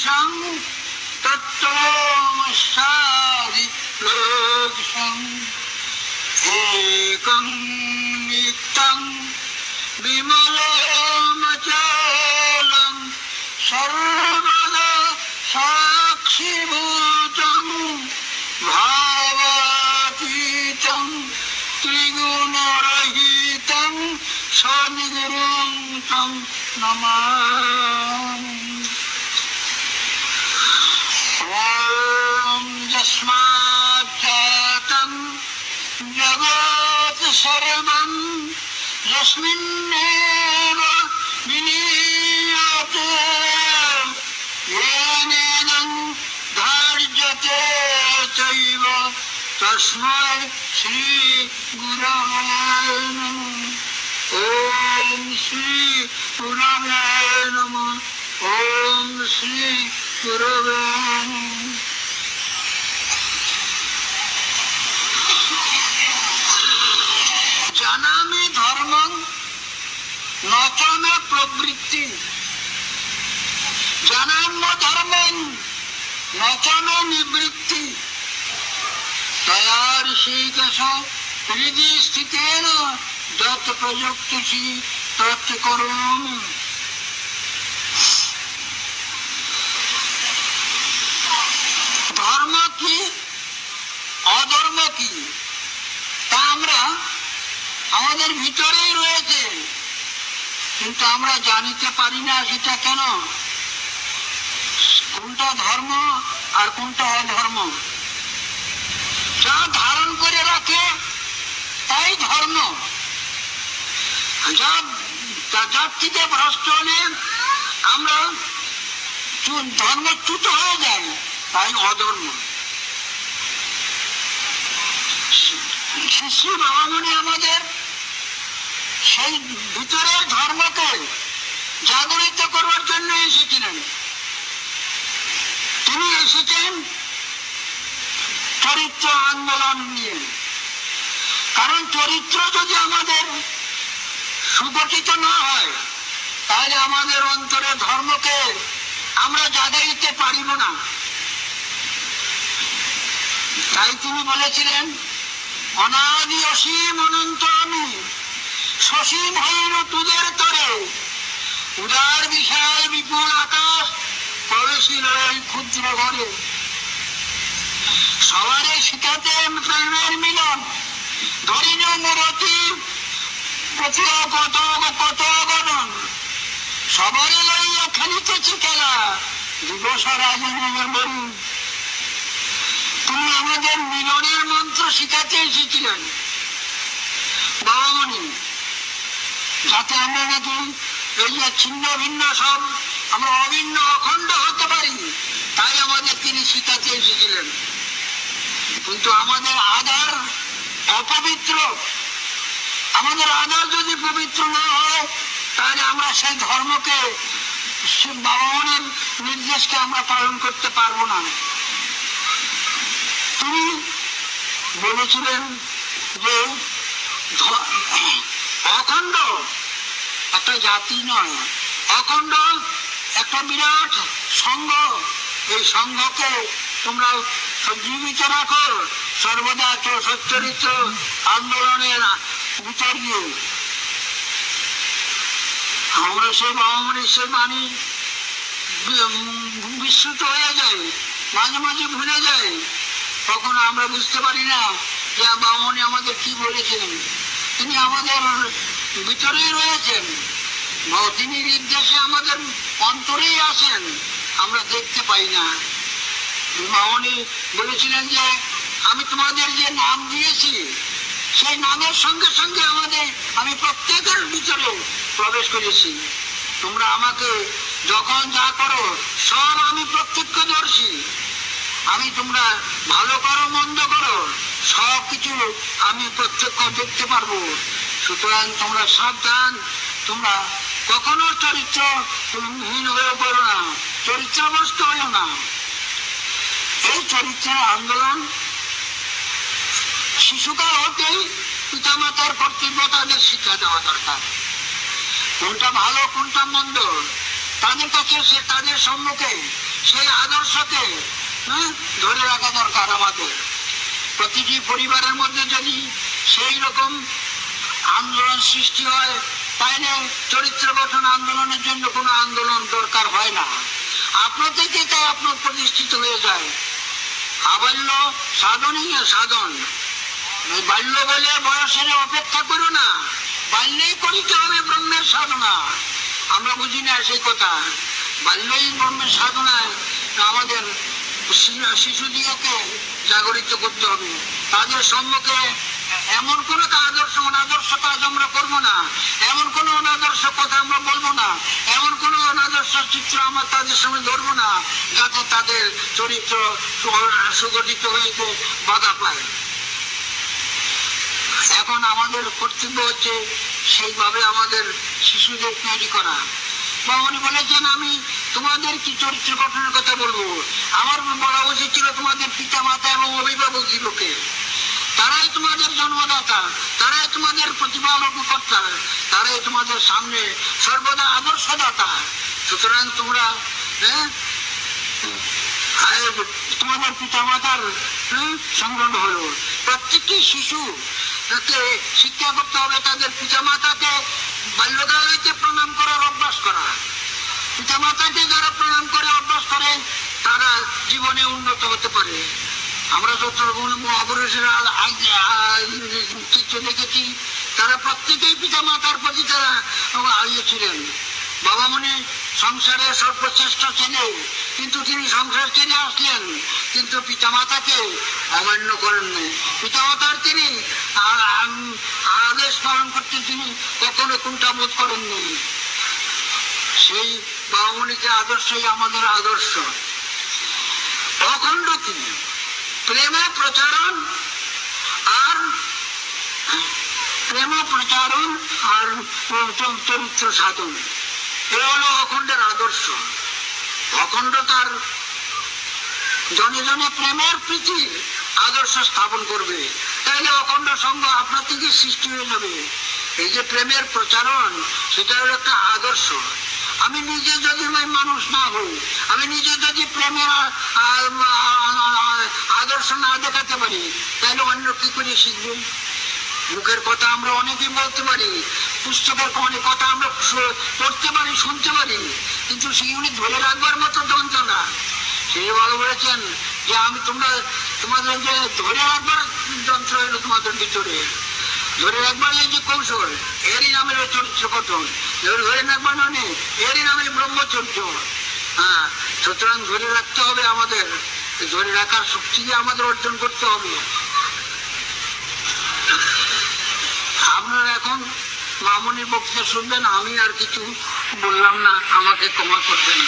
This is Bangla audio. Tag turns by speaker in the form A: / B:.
A: ईशं तत्त्वमशादिप्लोकिषम् एकं नित्यं विमलमचलं सर्वदा साक्षिभूतं भावातीतं त्रिगुणरहितं सद्गुरुं तं नमामि यस्माज्जातं जगत् सर्वं यस्मिन्नेव विलीयते येनेदं धार्यते चैव तस्मै श्रीगुरवे नमः ॐ श्रीगुरवे नमः ॐ श्रीगुरवे नमः নচমে প্রবৃত্তি। জানাম্য ধর্ম নচমে নিবৃত্তি। হৃদি যত তৎ করুমি ধর্ম কি, অধর্ম কি? তা আমরা আমাদের ভিতরেই রয়েছে। কিন্তু আমরা জানিতে পারি না সেটা কেন? কোনটা ধর্ম আর কোনটা অধর্ম? যা ধারণ করে রাখে, তাই ধর্ম। যা যা জাতিতে ভ্রষ্ট হলে আমরা ধর্ম চ্যুত হয়ে যায় তাই অধর্ম। শিশু বাবা মনে আমাদের সেই ভিতরের ধর্মকে জাগরিত করবার জন্য এসেছিলেন। তিনি এসেছেন চরিত্র আন্দোলন নিয়ে। কারণ চরিত্র যদি আমাদের সুগঠিত না হয়, তাহলে আমাদের অন্তরে ধর্মকে আমরা জাগাইতে পারিব না। তাই তিনি বলেছিলেন, অনাদি অসীম সসীম হইল তুদের তরে। উদার বিশাল বিপুল আকাশ প্রবেশিল এই ক্ষুদ্র ঘরে। সবারে শিখাতে প্রেমের মিলন। ধরিল মূরতি কত কত কত গণন। সবারে লইয়া খেলিতেছি খেলা। দিবস রাজনীতি বলুন তুমি আমাদের মিলনের মন্ত্র শিখাতে এসেছিলেন। বাবামণি যাতে আমরা নাকি এই যে ছিন্ন ভিন্ন সব আমরা অভিন্ন অখণ্ড হতে পারি, তাই আমাদের তিনি শিখাতে এসেছিলেন। কিন্তু আমাদের আধার অপবিত্র। আমাদের আধার যদি পবিত্র না হয়, তাহলে আমরা সেই ধর্মকে সে বাবামণির নির্দেশকে আমরা পালন করতে পারব না। তিনি বলেছিলেন যে অখণ্ড। একটা জাতি নয়। অখণ্ড একটা বিরাট সংঘ। এই সংঘকে তোমরা জীবিত রাখো। সর্বদা সচ্চরিত্র আন্দোলনের ভিতর দিয়ে আমরা সে সে বাণী বিস্মৃত হয়ে যায়, মাঝে মাঝে ভুলে যায়। তখন আমরা বুঝতে পারি না যে, বামনি আমাদের কি বলেছিলেন তিনি আমাদের ভিতরেই রয়েছেন। তিনি নির্দেশে আমাদের অন্তরেই আছেন। আমরা দেখতে পাই না। মামনি বলেছিলেন যে, আমি তোমাদের যে নাম দিয়েছি, সেই নামের সঙ্গে সঙ্গে আমাদের, আমি প্রত্যেকের ভিতরে প্রবেশ করেছি। তোমরা আমাকে যখন যা করো, সব আমি প্রত্যক্ষদর্শী আমি তোমরা ভালো করো, মন্দ করো সব কিছু আমি প্রত্যক্ষ দেখতে পারব। সুতরাং তোমরা সাবধান, তোমরা কখনো চরিত্র হীন হয়ে পড়ো না চরিত্রগ্রস্ত হয়েও না। এই চরিত্রের আন্দোলন শিশুকাল হতেই পিতামাতার কর্তব্য তাদের শিক্ষা দেওয়া দরকার। কোনটা ভালো, কোনটা মন্দ, তাদের কাছে সে তাদের সম্মুখে, সেই আদর্শকে হ্যাঁ, ধরে রাখা দরকার আমাদের প্রতিটি পরিবারের মধ্যে যদি সেই রকম আন্দোলন সৃষ্টি হয় তাইলে চরিত্র গঠন আন্দোলনের জন্য কোনো আন্দোলন দরকার হয় না। আপনার থেকে তাই আপনার প্রতিষ্ঠিত হয়ে যায়। আবাল্য সাধনই সাধন। বাল্য বলে বয়সের অপেক্ষা করো না। বাল্যেই করিতে হবে ব্রহ্মের সাধনা। আমরা বুঝি না সেই কথা। বাল্যই ব্রহ্মের সাধনায় আমাদের শি- শিশুদিগকে জাগরিত করতে হবে। তাদের সম্মুখে এমন কোন আদর্শ অনাদর্শ কাজ আমরা করব না। এমন কোন অনাদর্শ কথা আমরা বলব না। এমন কোন অনাদর্শ চিত্র আমরা তাদের সামনে ধরবো না, যাতে তাদের চরিত্র সুগঠিত হইতে বাধা পায়। এখন আমাদের কর্তব্য হচ্ছে সেইভাবে আমাদের শিশুদের তৈরি করা। বাবনি বলেছেন, আমি তোমাদের কি চরিত্র গঠনের কথা বলব? আমার বলা উচিত ছিল তোমাদের পিতা মাতা এবং অভিভাবক দিবকে তারাই তোমাদের জন্মদাতা, তারাই তোমাদের প্রতিপালক কর্তা, তারাই তোমাদের সামনে সর্বদা আদর্শদাতা। সুতরাং তোমরা হ্যাঁ তোমাদের পিতা মাতার সংগ্রহ হলো। প্রত্যেকটি শিশু তাকে শিক্ষা করতে হবে, তাদের পিতা মাতাকে বাল্যকাল প্রণাম করার অভ্যাস করা। পিতা মাতাকে যারা প্রণাম করে, অভ্যাস করে, তারা জীবনে উন্নত হতে পারে। আমরা যত মহাপুরুষের চিত্র দেখেছি, তারা প্রত্যেকেই পিতা মাতার প্রতি তারা ছিলেন। বাবা মনে সংসারে সর্বশ্রেষ্ঠ ছিলেন, কিন্তু তিনি সংসার ছেড়ে আসলেন, কিন্তু পিতামাতাকে অমান্য করেন নাই। পিতামাতার তিনি আদেশ পালন করতে তিনি, কখনো কুণ্ঠাবোধ করেননি সেই বাবামণিকে আদর্শই আমাদের আদর্শ। অখণ্ড কি প্রেম প্রচারণ আর প্রেম প্রচারণ আর চরিত্র সাধন। এ হলো অখণ্ডের আদর্শ। অখণ্ড তার জনে জনে প্রেমের প্রীতির আদর্শ স্থাপন করবে। তাহলে অখণ্ড সঙ্গ আপনার থেকে সৃষ্টি হয়ে যাবে। এই যে প্রেমের প্রচারণ, সেটা হলো একটা আদর্শ। আমি নিজে যদি মানুষ না হই, আমি নিজে যদি প্রেমের আদর্শ না দেখাতে পারি, তাহলে অন্য কি করে শিখবে? মুখের কথা আমরা অনেকেই বলতে পারি, পুস্তকের অনেক কথা আমরা পড়তে পারি, শুনতে পারি, কিন্তু সেগুলি ধরে রাখবার মতো যন্ত্র না সেই ভালো বলেছেন যে আমি তোমরা, তোমাদের যে ধরে রাখবার যন্ত্র এলো তোমাদের ভিতরে। ধরে রাখবার যে কৌশল এরই নামের চরিত্র গঠন ধরে রাখবার মানে এরই নামে ব্রহ্মচর্য হ্যাঁ সুতরাং ধরে রাখতে হবে আমাদের, ধরে রাখার শক্তি আমাদের অর্জন করতে হবে। আপনারা এখন মামনির বক্তৃতা শুনবেন, আমি আর কিছু বললাম না, আমাকে ক্ষমা করবেন।